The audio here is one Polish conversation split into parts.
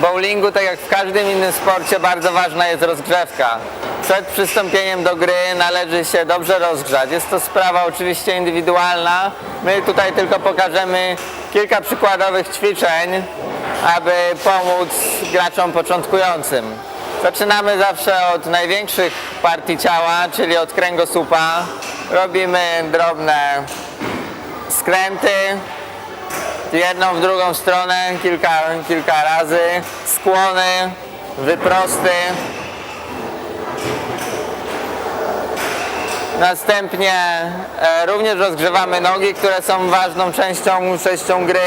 Bowlingu, tak jak w każdym innym sporcie, bardzo ważna jest rozgrzewka. Przed przystąpieniem do gry należy się dobrze rozgrzać. Jest to sprawa oczywiście indywidualna. My tutaj tylko pokażemy kilka przykładowych ćwiczeń, aby pomóc graczom początkującym. Zaczynamy zawsze od największych partii ciała, czyli od kręgosłupa. Robimy drobne skręty, jedną, w drugą stronę kilka, kilka razy, skłony, wyprosty. Następnie e, również rozgrzewamy nogi, które są ważną częścią, częścią gry.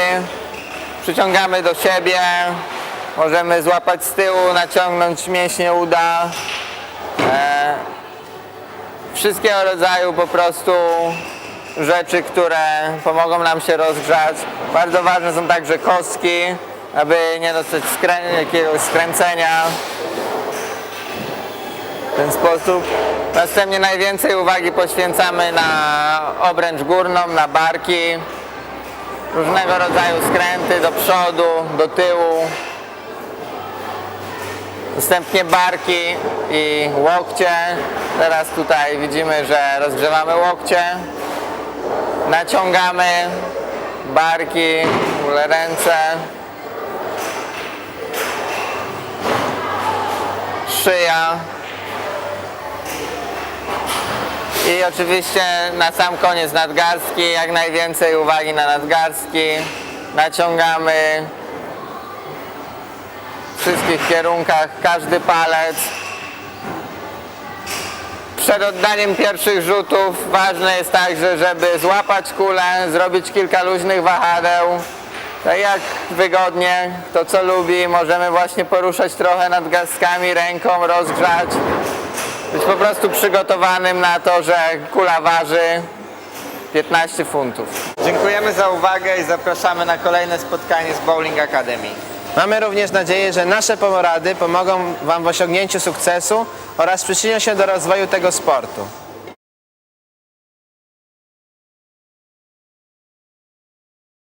Przyciągamy do siebie, możemy złapać z tyłu, naciągnąć mięśnie uda. E, wszystkiego rodzaju po prostu rzeczy, które pomogą nam się rozgrzać. Bardzo ważne są także kostki, aby nie dostać skrę- jakiegoś skręcenia. W ten sposób. Następnie najwięcej uwagi poświęcamy na obręcz górną, na barki. Różnego rodzaju skręty do przodu, do tyłu. Następnie barki i łokcie. Teraz tutaj widzimy, że rozgrzewamy łokcie. Naciągamy barki, ręce. Szyja. I oczywiście na sam koniec nadgarstki, jak najwięcej uwagi na nadgarstki. Naciągamy w wszystkich kierunkach, każdy palec. Przed oddaniem pierwszych rzutów ważne jest także, żeby złapać kulę, zrobić kilka luźnych wahadeł. Tak jak wygodnie, to co lubi, możemy właśnie poruszać trochę nadgarstkami, ręką, rozgrzać. Być po prostu przygotowanym na to, że kula waży 15 funtów. Dziękujemy za uwagę i zapraszamy na kolejne spotkanie z Bowling Academy. Mamy również nadzieję, że nasze porady pomogą Wam w osiągnięciu sukcesu oraz przyczynią się do rozwoju tego sportu.